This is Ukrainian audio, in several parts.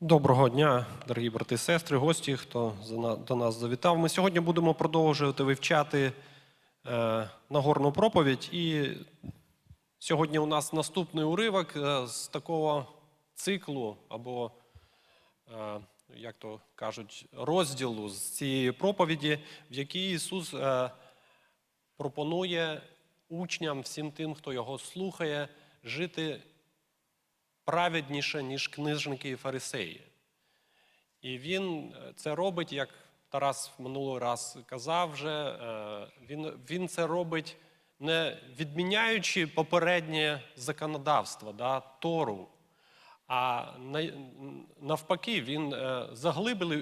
Доброго дня, дорогі брати і сестри, гості, хто до нас завітав. Ми сьогодні будемо продовжувати вивчати е, Нагорну проповідь. І сьогодні у нас наступний уривок е, з такого циклу, або, е, як то кажуть, розділу з цієї проповіді, в якій Ісус пропонує учням, всім тим, хто його слухає, жити праведніше, ніж книжники і фарисеї. І він е, це робить, як Тарас минулий раз казав вже, е, він, він це робить не відміняючи попереднє законодавство, да, Тору, а навпаки, він е,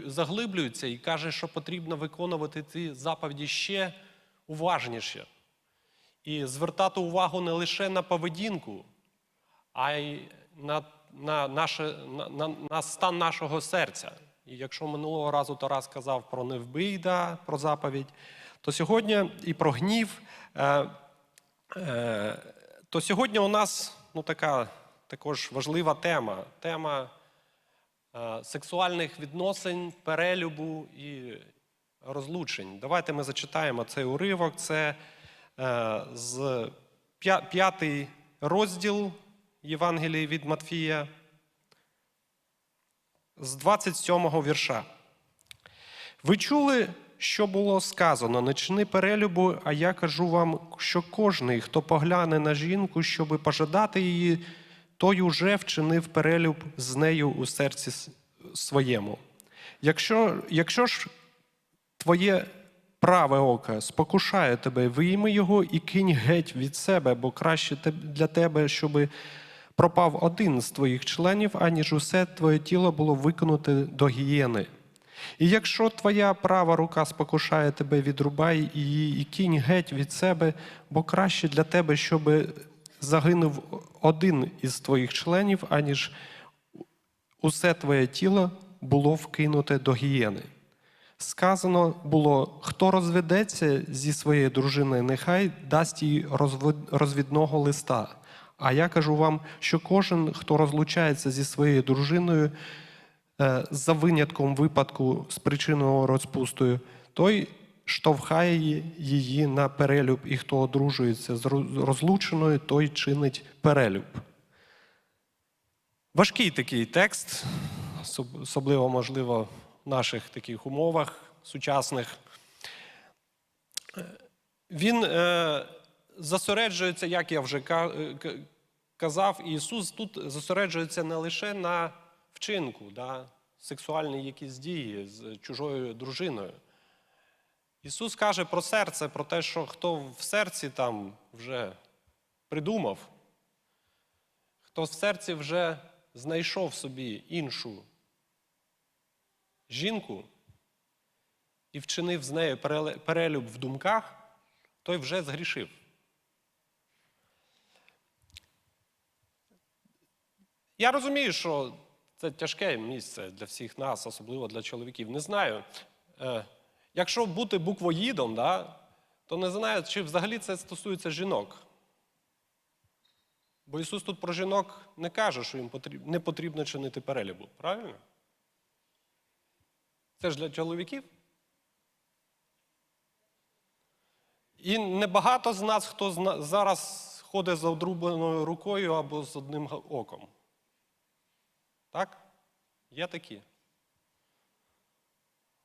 заглиблюється і каже, що потрібно виконувати ці заповіді ще уважніше. І звертати увагу не лише на поведінку, а й на, на, наше, на, на, на стан нашого серця. І якщо минулого разу Тарас казав про не вбий, да, про заповідь, то сьогодні і про гнів, е, е, то сьогодні у нас ну, така також важлива тема. Тема е, сексуальних відносин, перелюбу і розлучень. Давайте ми зачитаємо цей уривок. Це е, з п'ятий розділ Євангелії від Матфія з 27-го вірша. Ви чули, що було сказано: не чини перелюбу, а я кажу вам, що кожний, хто погляне на жінку, щоби пожадати її, той уже вчинив перелюб з нею у серці своєму. Якщо, якщо ж твоє праве око спокушає тебе, вийми його і кинь геть від себе, бо краще для тебе, щоби пропав один з твоїх членів, аніж усе твоє тіло було виконуте до гієни. І якщо твоя права рука спокушає тебе, відрубай її і кінь геть від себе, бо краще для тебе, щоби загинув один із твоїх членів, аніж усе твоє тіло було вкинуте до гієни. Сказано було: хто розведеться зі своєю дружиною, нехай дасть їй розвідного листа. А я кажу вам, що кожен, хто розлучається зі своєю дружиною, е, за винятком випадку спричиненого розпустою, той штовхає її- її на перелюб, і хто одружується з розлученою, той чинить перелюб. Важкий такий текст, особливо, можливо, в наших таких умовах сучасних. Е, Він е, зосереджується, як я вже е, казав, Ісус тут зосереджується не лише на вчинку, да, сексуальні якісь дії з чужою дружиною. Ісус каже про серце, про те, що хто в серці там вже придумав, хто в серці вже знайшов собі іншу жінку і вчинив з нею перелюб в думках, той вже згрішив. Я розумію, що це тяжке місце для всіх нас, особливо для чоловіків. Не знаю. Е, якщо бути буквоїдом, да, то не знаю, чи взагалі це стосується жінок. Бо Ісус тут про жінок не каже, що їм не потрібно чинити перелюбу. Правильно? Це ж для чоловіків. І небагато з нас, хто зараз ходить за одрубленою рукою або з одним оком. Так? Є такі.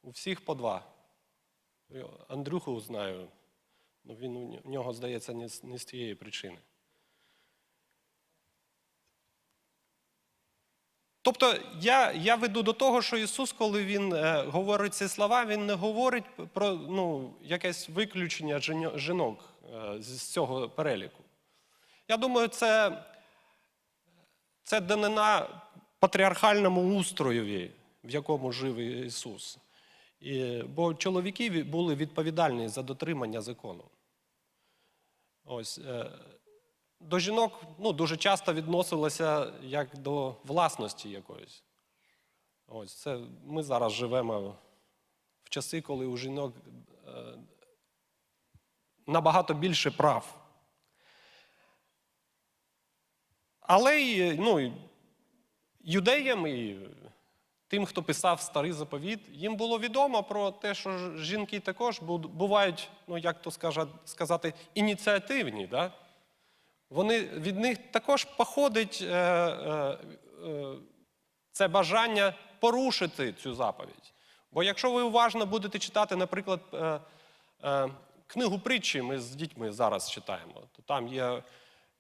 У всіх по два. Андрюху знаю, ну він у нього, здається, не з тієї причини. Тобто я, я веду до того, що Ісус, коли Він е, говорить ці слова, Він не говорить про ну, якесь виключення жінок е, з цього переліку. Я думаю, це, це данина патріархальному устроєві, в якому жив Ісус. І, бо чоловіки були відповідальні за дотримання закону. Ось, е, до жінок ну, дуже часто відносилося як до власності якоїсь. Ось це ми зараз живемо в часи, коли у жінок е, набагато більше прав. Але ну, юдеям і тим, хто писав старий заповіт, їм було відомо про те, що жінки також бувають, ну як то сказати, ініціативні. Да? Вони, від них також походить е, е, е, це бажання порушити цю заповідь. Бо якщо ви уважно будете читати, наприклад, е, е, книгу притчі, ми з дітьми зараз читаємо, то там є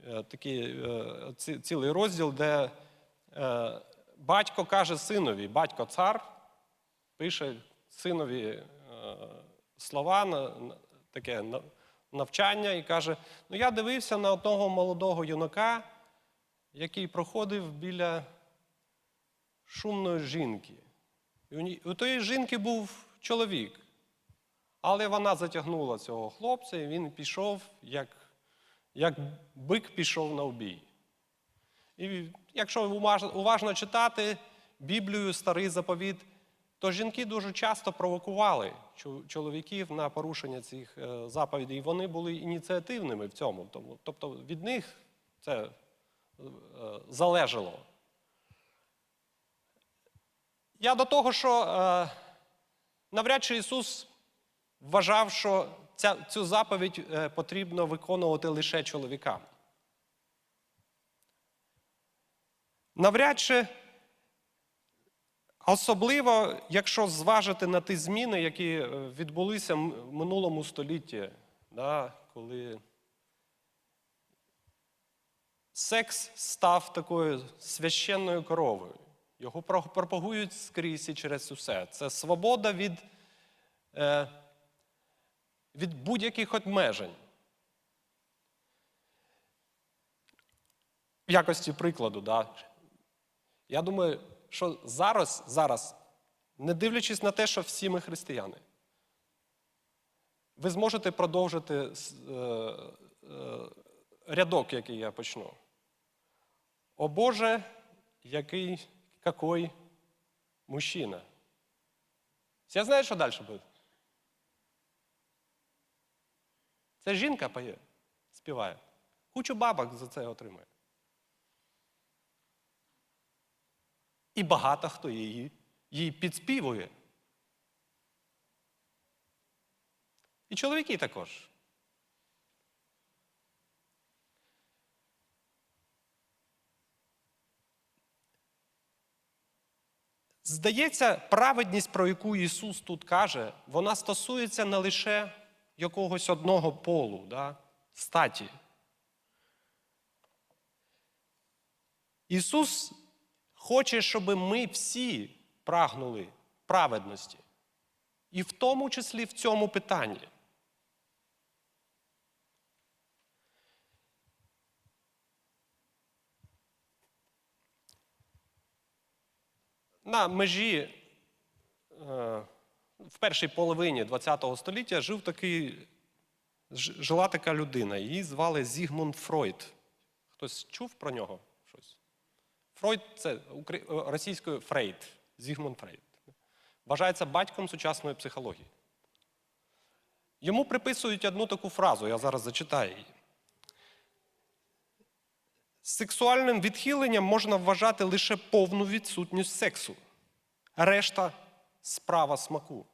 е, такий е, ці- цілий розділ, де батько каже синові, батько цар пише синові е, слова, таке навчання і каже: Ну, я дивився на одного молодого юнака, який проходив біля шумної жінки. І у тої жінки був чоловік. Але вона затягнула цього хлопця, і він пішов, як, як бик пішов на вбій. І якщо уважно, читати Біблію, старий заповіт, то жінки дуже часто провокували чоловіків на порушення цих е, заповідей. І вони були ініціативними в цьому. Тобто від них це е, залежало. Я до того, що е, навряд чи Ісус вважав, що ця, цю заповідь потрібно виконувати лише чоловікам. Навряд чи, особливо, якщо зважити на ті зміни, які е, відбулися в минулому столітті, да, коли секс став такою священною коровою. Його пропагують скрізь і через усе. Це свобода від, е, від будь-яких обмежень. В якості прикладу, да. Я думаю, що зараз, зараз, не дивлячись на те, що всі ми християни, ви зможете продовжити е, е, рядок, який я почну. О Боже, який, какой мужчина. Все знають, що далі буде? Це жінка співає. Кучу бабок за це отримує. І багато хто її, її підспівує. І чоловіки також. Здається, праведність, про яку Ісус тут каже, вона стосується не лише якогось одного полу, да? статі. Ісус хоче, щоб ми всі прагнули праведності. І в тому числі в цьому питанні. На межі е, в першій половині ХХ століття жив такий, жила така людина. Її звали Зігмунд Фройд. Хтось чув про нього? Фройд це е, російською Фрейд, Зігмунд Фрейд. Вважається батьком сучасної психології. Йому приписують одну таку фразу, я зараз зачитаю її. Сексуальним відхиленням можна вважати лише повну відсутність сексу. Решта справа смаку.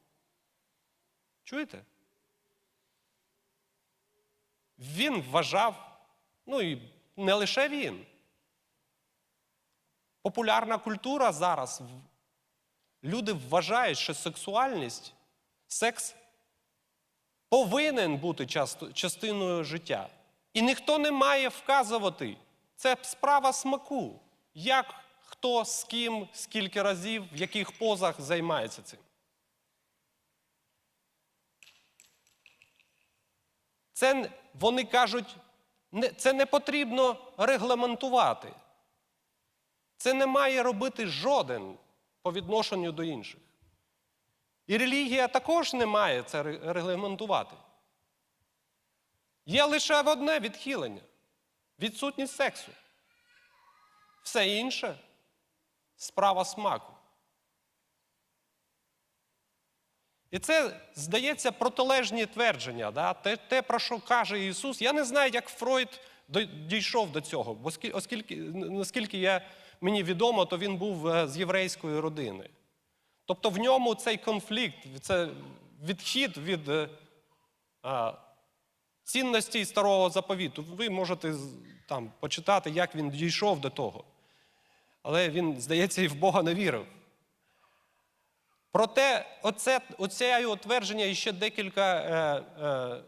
Чуєте? Він вважав, ну і не лише він. Популярна культура зараз. Люди вважають, що сексуальність, секс повинен бути частиною життя. І ніхто не має вказувати. Це справа смаку. Як хто з ким, скільки разів, в яких позах займається цим. Це вони кажуть, це не потрібно регламентувати. Це не має робити жоден по відношенню до інших. І релігія також не має це регламентувати. Є лише одне відхилення відсутність сексу. Все інше справа смаку. І це, здається, протилежні твердження, да? те, те, про що каже Ісус. Я не знаю, як Фройд дійшов до цього, бо оскільки, наскільки я, мені відомо, то він був е, з єврейської родини. Тобто в ньому цей конфлікт, це відхід від е, а, цінностей старого заповіту. Ви можете там почитати, як він дійшов до того. Але він, здається, і в Бога не вірив. Проте, оце, оце твердження і ще декілька, е, е,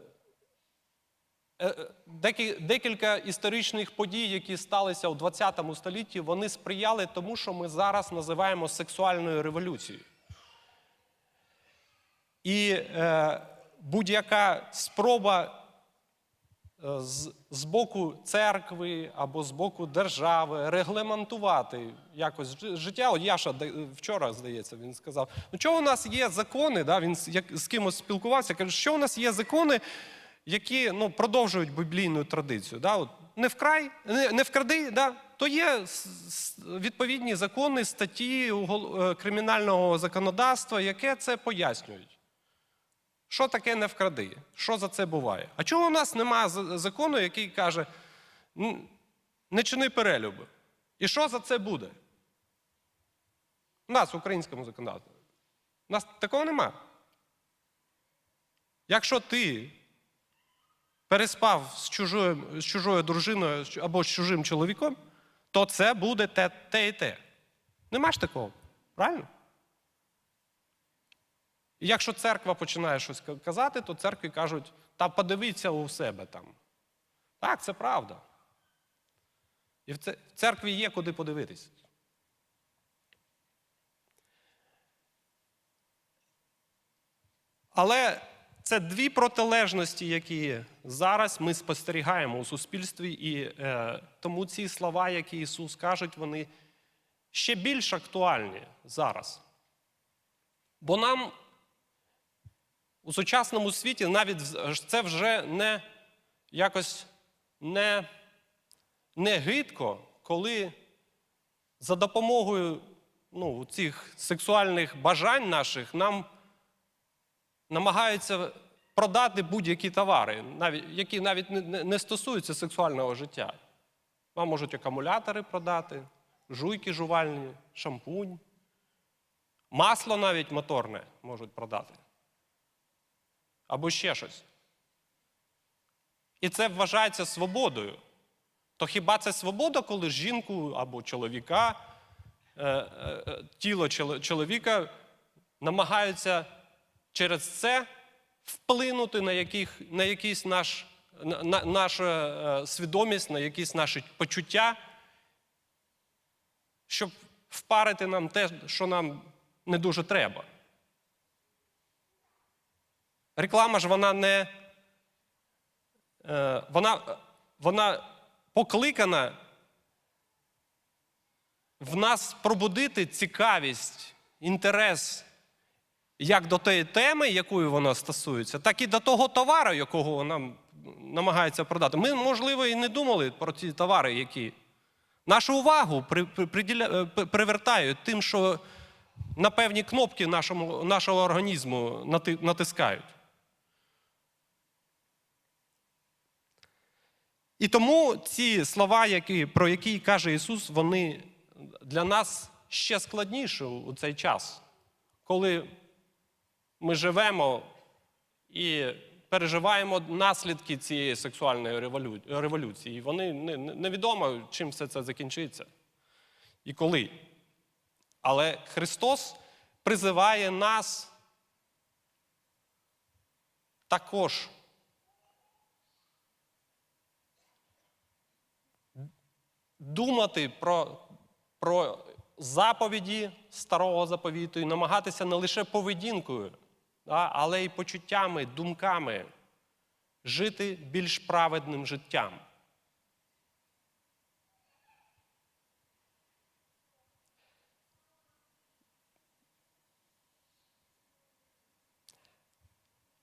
декілька історичних подій, які сталися у ХХ столітті, вони сприяли тому, що ми зараз називаємо сексуальною революцією. І е, будь-яка спроба е, з, з боку церкви або з боку держави регламентувати якось життя. От Яша вчора, здається, він сказав: ну чого у нас є закони? Да? Він як, з кимось спілкувався, каже, що у нас є закони, які ну, продовжують біблійну традицію. Да? От, не вкрай, не, не вкради, да? то є відповідні закони, статті е, кримінального законодавства, яке це пояснюють. Що таке не вкради? Що за це буває? А чого у нас немає закону, який каже, не чини перелюби? І що за це буде? У нас в українському законодавстві. У нас такого нема. Якщо ти переспав з чужою, з чужою дружиною або з чужим чоловіком, то це буде те, те і те. Нема ж такого. Правильно? І якщо церква починає щось казати, то церкві кажуть, та подивіться у себе там. Так, це правда. І в церкві є куди подивитися. Але це дві протилежності, які зараз ми спостерігаємо у суспільстві, і е, тому ці слова, які Ісус каже, вони ще більш актуальні зараз. Бо нам у сучасному світі навіть це вже не якось не, не гидко, коли за допомогою ну, цих сексуальних бажань наших нам намагаються продати будь-які товари, навіть, які навіть не, не, стосуються сексуального життя. Вам можуть акумулятори продати, жуйки жувальні, шампунь, масло навіть моторне можуть продати. Або ще щось. І це вважається свободою. То хіба це свобода, коли жінку або чоловіка, е, е, е, тіло чоловіка намагаються через це вплинути на, яких, на якийсь наш, на, на, нашу е, свідомість, на якісь наші почуття, щоб впарити нам те, що нам не дуже треба. Реклама ж вона не е, вона, вона покликана в нас пробудити цікавість, інтерес як до тієї теми, якою вона стосується, так і до того товару, якого вона намагається продати. Ми, можливо, і не думали про ті товари, які нашу увагу при, при, приділя- е, привертають тим, що на певні кнопки нашому, нашого організму нати- натискають. І тому ці слова, які, про які каже Ісус, вони для нас ще складніші у цей час, коли ми живемо і переживаємо наслідки цієї сексуальної революції. І Вони не- не- невідомо, чим все це закінчиться і коли. Але Христос призиває нас також думати про, про заповіді старого заповіту і намагатися не лише поведінкою, але й почуттями, думками жити більш праведним життям.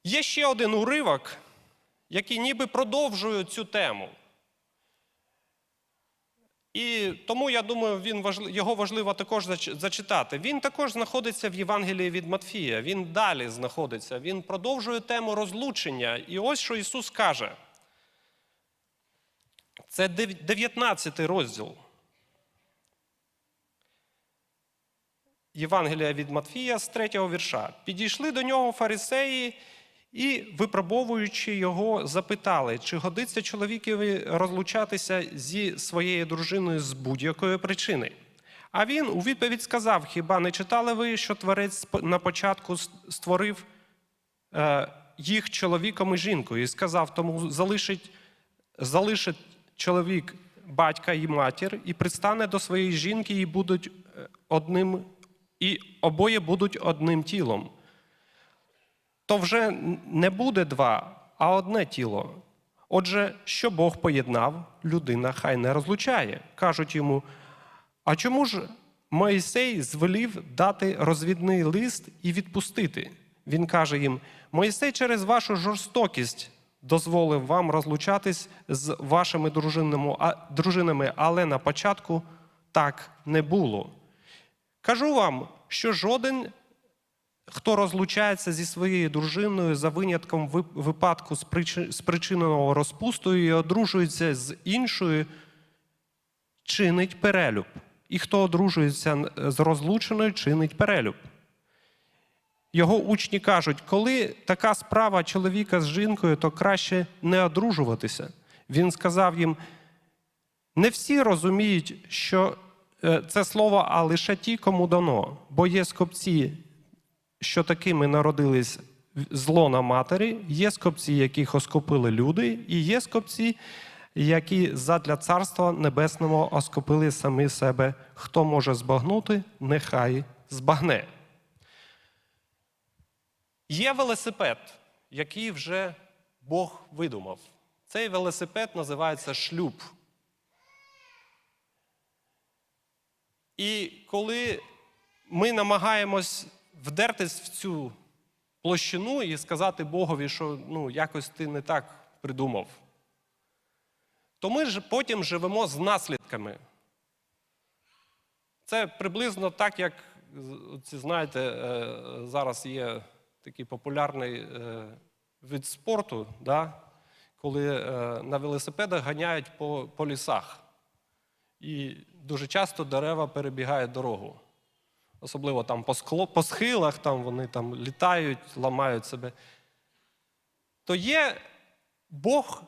Є ще один уривок, який ніби продовжує цю тему. І тому я думаю, він важли- його важливо також зачитати. Він також знаходиться в Євангелії від Матфія. Він далі знаходиться. Він продовжує тему розлучення. І ось що Ісус каже. Це 19 розділ. Євангелія від Матфія з третього вірша. Підійшли до нього фарисеї і, випробовуючи його, запитали, чи годиться чоловікові розлучатися зі своєю дружиною з будь-якої причини. А він у відповідь сказав: Хіба не читали ви, що творець на початку створив е, їх чоловіком і жінкою, і сказав, тому залишить, залишить чоловік батька і матір, і пристане до своєї жінки, і будуть е, одним, і обоє будуть одним тілом. То вже не буде два, а одне тіло. Отже, що Бог поєднав, людина хай не розлучає. Кажуть йому, а чому ж Моїсей звелів дати розвідний лист і відпустити? Він каже їм: Моїсей через вашу жорстокість дозволив вам розлучатись з вашими дружинами, але на початку так не було. Кажу вам, що жоден, хто розлучається зі своєю дружиною за винятком випадку спричиненого розпустою і одружується з іншою, чинить перелюб. І хто одружується з розлученою, чинить перелюб. Його учні кажуть, коли така справа чоловіка з жінкою, то краще не одружуватися. Він сказав їм: не всі розуміють, що е, це слово, а лише ті, кому дано. Бо є скопці, що такими народились з лона матері, є скопці, яких оскопили люди, і є скопці, які задля царства небесного оскопили самі себе. Хто може збагнути, нехай збагне. Є велосипед, який вже Бог видумав. Цей велосипед називається шлюб. І коли ми намагаємось вдертись в цю площину і сказати Богові, що ну, якось ти не так придумав, то ми ж потім живемо з наслідками. Це приблизно так, як знаєте, е, зараз є такий популярний е, вид спорту, да? коли е, на велосипедах ганяють по, по лісах. І дуже часто дерева перебігають дорогу. Особливо там по, скло, по схилах, там вони там літають, ламають себе. То є Бог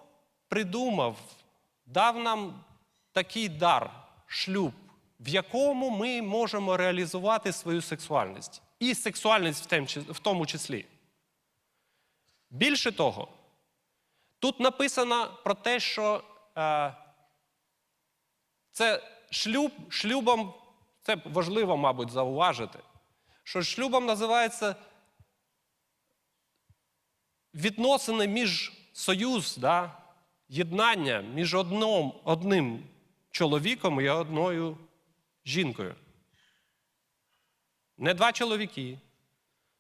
придумав, дав нам такий дар, шлюб, в якому ми можемо реалізувати свою сексуальність. І сексуальність в тому числі. Більше того, тут написано про те, що е, це шлюб, шлюбом, це важливо, мабуть, зауважити, що шлюбом називається відносини між союз, да, єднання між одним, одним чоловіком і одною жінкою. Не два чоловіки,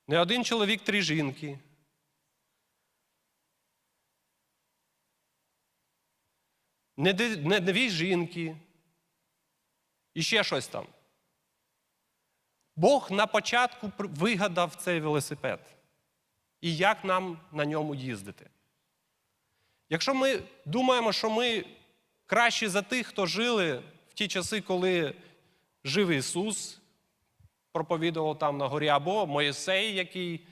не один чоловік, три жінки. Не дві жінки. І ще щось там. Бог на початку вигадав цей велосипед. І як нам на ньому їздити. Якщо ми думаємо, що ми кращі за тих, хто жили в ті часи, коли жив Ісус, проповідував там на горі, або Моїсей, який,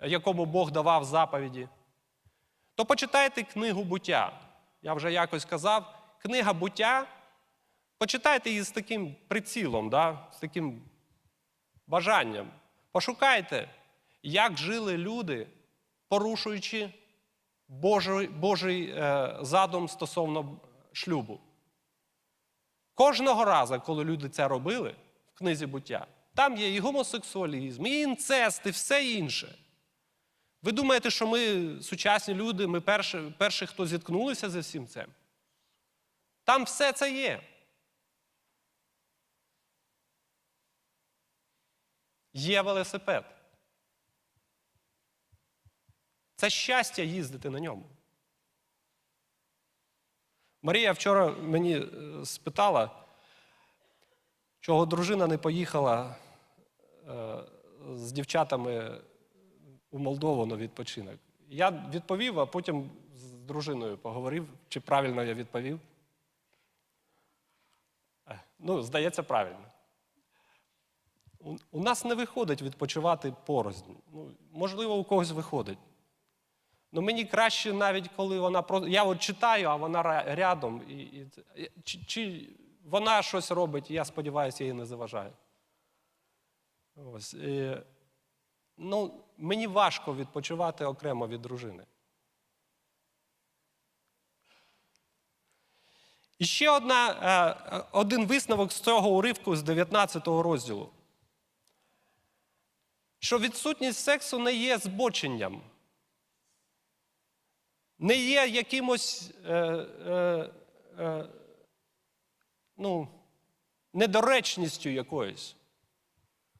якому Бог давав заповіді, то почитайте книгу буття. Я вже якось казав, книга буття. Почитайте її з таким прицілом, да? з таким бажанням. Пошукайте, як жили люди, порушуючи Божий, Божий е, задум стосовно шлюбу. Кожного разу, коли люди це робили в книзі буття, там є і гомосексуалізм, і інцест, і все інше. Ви думаєте, що ми сучасні люди, ми перші, перші хто зіткнулися з всім цим? Там все це є. Є велосипед. Це щастя їздити на ньому. Марія вчора мені е, спитала, чого дружина не поїхала е, з дівчатами у Молдову на відпочинок. Я відповів, а потім з дружиною поговорив, чи правильно я відповів. Е, Ну, здається, правильно. У, нас не виходить відпочивати порознь. Ну, можливо, у когось виходить. Ну мені краще навіть коли вона. Я от читаю, а вона рядом. І, і... Чи, чи вона щось робить, і я сподіваюся, я їй не заважаю. Ось. І... Ну, мені важко відпочивати окремо від дружини. І ще одна, е, е, один висновок з цього уривку з 19 розділу. Що відсутність сексу не є збоченням, не є якимось е, е, е, ну, недоречністю якоюсь.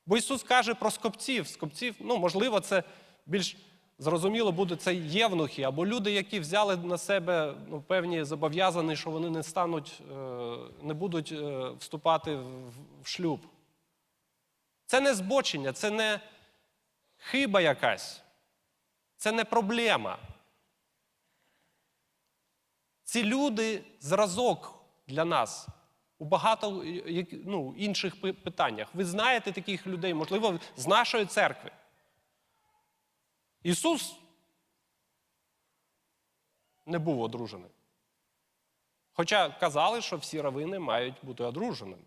Бо Ісус каже про скопців. Скопців, ну, можливо, це більш зрозуміло буде це євнухи, або люди, які взяли на себе ну, певні зобов'язані, що вони не стануть, е, не будуть е, вступати в, шлюб. Це не збочення, це не хиба якась, це не проблема. Ці люди зразок для нас у багато е, ну, інших питаннях. Ви знаєте таких людей, можливо, з нашої церкви. Ісус не був одружений. Хоча казали, що всі равини мають бути одруженими.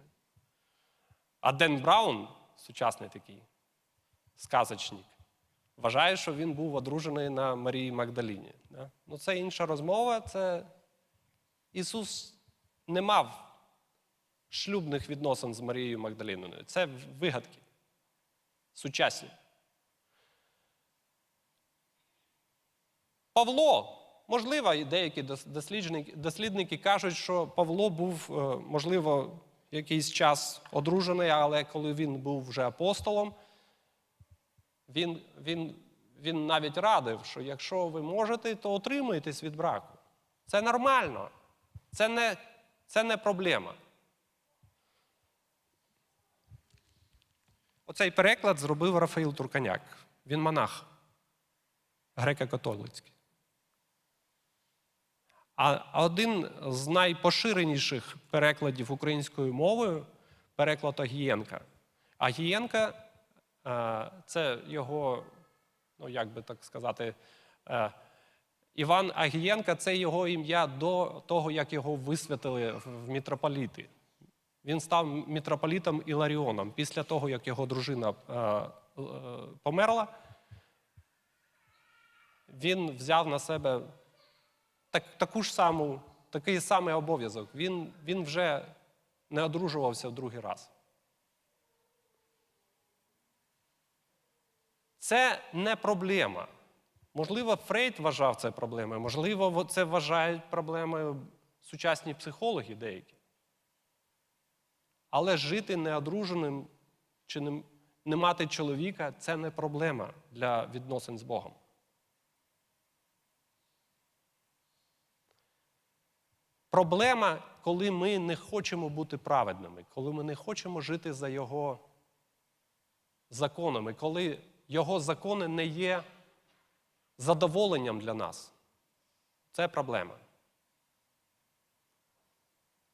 А Ден Браун, сучасний такий сказочник, вважає, що він був одружений на Марії Магдаліні. Да? Ну, це інша розмова. Це Ісус не мав шлюбних відносин з Марією Магдаліною. Це вигадки. Сучасні. Павло, можливо, і деякі дос- дослідники кажуть, що Павло був, е, можливо, якийсь час одружений, але коли він був вже апостолом, він, він, він навіть радив, що якщо ви можете, то отримуйтесь від браку. Це нормально. Це не, це не проблема. Оцей переклад зробив Рафаїл Турканяк. Він монах, греко-католицький. А один з найпоширеніших перекладів українською мовою переклад Агієнка. Агієнка це його, ну як би так сказати, е, Іван Агієнка це його ім'я до того, як його висвятили в мітрополіти. Він став мітрополітом Іларіоном після того, як його дружина е, е, померла. Він взяв на себе так, таку ж саму, такий самий обов'язок. Він, він вже не одружувався в другий раз. Це не проблема. Можливо, Фрейд вважав це проблемою, можливо, це вважають проблемою сучасні психологи деякі. Але жити неодруженим чи не, не мати чоловіка це не проблема для відносин з Богом. Проблема, коли ми не хочемо бути праведними, коли ми не хочемо жити за Його законами, коли Його закони не є задоволенням для нас. Це проблема.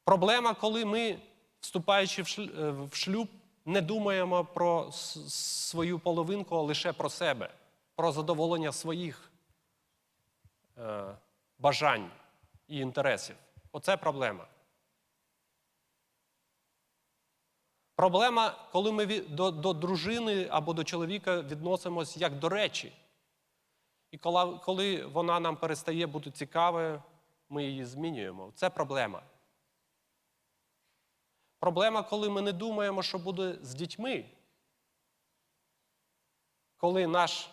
Проблема, коли ми, вступаючи в е, шлюб, не думаємо про свою половинку, а лише про себе, про задоволення своїх е, бажань і інтересів. Оце проблема. Проблема, коли ми до, до дружини або до чоловіка відносимось як до речі. І коли, коли вона нам перестає бути цікавою, ми її змінюємо. Це проблема. Проблема, коли ми не думаємо, що буде з дітьми. Коли наш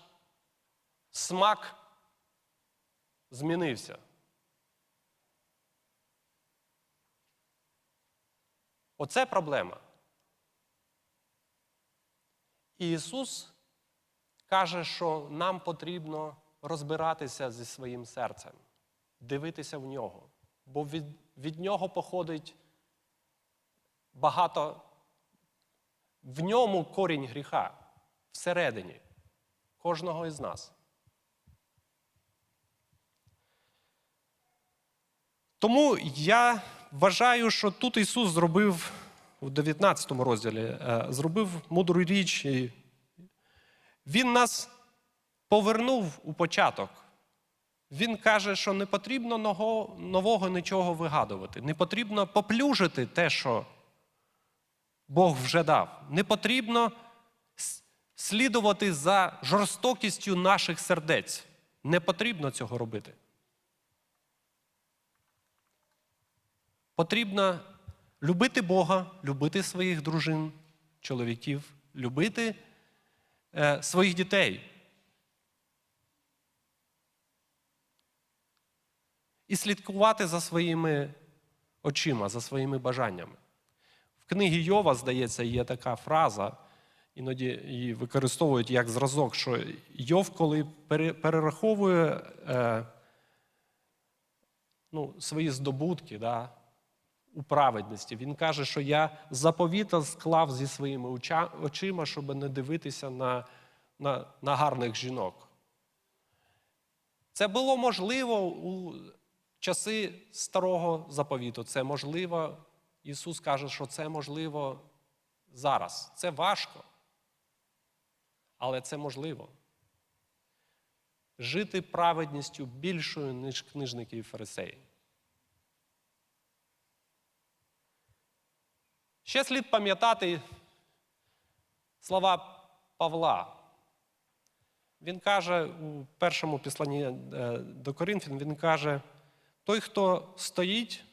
смак змінився. Оце проблема. Ісус каже, що нам потрібно розбиратися зі своїм серцем, дивитися в нього, бо від, від нього походить багато, в ньому корінь гріха всередині кожного із нас. Тому я вважаю, що тут Ісус зробив у 19 розділі, е, зробив мудру річ. І він нас повернув у початок. Він каже, що не потрібно нового нічого вигадувати, не потрібно поплюжити те, що Бог вже дав. Не потрібно слідувати за жорстокістю наших сердець. Не потрібно цього робити. Потрібно любити Бога, любити своїх дружин, чоловіків, любити е, своїх дітей. І слідкувати за своїми очима, за своїми бажаннями. В книгі Йова, здається, є така фраза, іноді її використовують як зразок, що Йов, коли перераховує е, ну, свої здобутки да, у праведності, він каже, що я заповіта склав зі своїми очима, щоб не дивитися на, на, на гарних жінок. Це було можливо у часи старого заповіту. Це можливо. Ісус каже, що це можливо зараз. Це важко. Але це можливо. Жити праведністю більшою, ніж книжники і фарисеї. Ще слід пам'ятати слова Павла. Він каже у першому післанні е, до Коринфян, він каже: той, хто стоїть,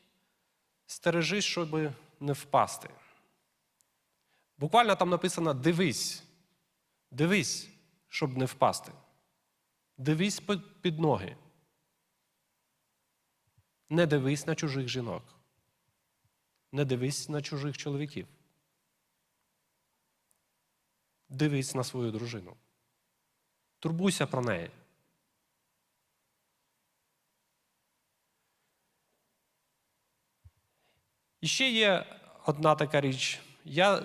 стережись, щоб не впасти. Буквально там написано дивись, дивись, щоб не впасти. Дивись під ноги. Не дивись на чужих жінок. Не дивись на чужих чоловіків. Дивись на свою дружину. Турбуйся про неї. І ще є одна така річ. Я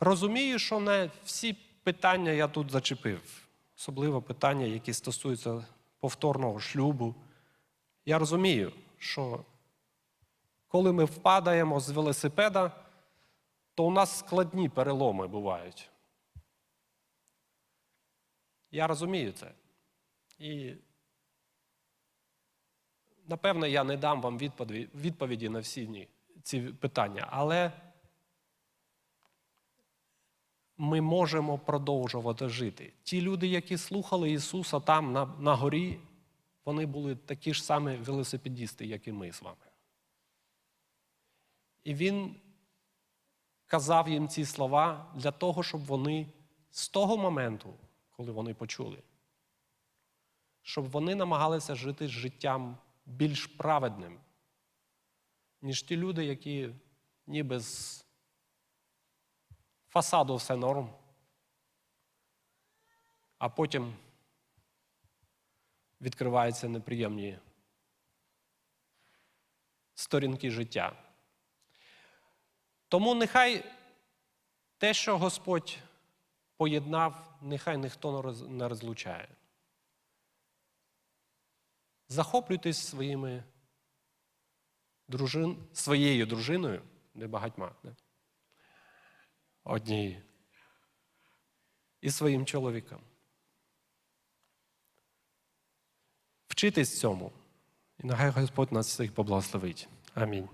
розумію, що не всі питання я тут зачепив, особливо питання, які стосуються повторного шлюбу. Я розумію, що коли ми впадаємо з велосипеда, то у нас складні переломи бувають. Я розумію це. І напевно, я не дам вам відповіді, на всі ці питання, але ми можемо продовжувати жити. Ті люди, які слухали Ісуса там на, на горі, вони були такі ж самі велосипедісти, як і ми з вами. І Він казав їм ці слова для того, щоб вони з того моменту, коли вони почули, щоб вони намагалися жити життям більш праведним, ніж ті люди, які ніби з фасаду все норм, а потім відкриваються неприємні сторінки життя. Тому нехай те, що Господь поєднав, нехай ніхто не розлучає. Захоплюйтесь своїми дружин, своєю дружиною, не багатьма, не? однією, і своїм чоловіком. Вчитись цьому, і нехай Господь нас всіх поблагословить. Амінь.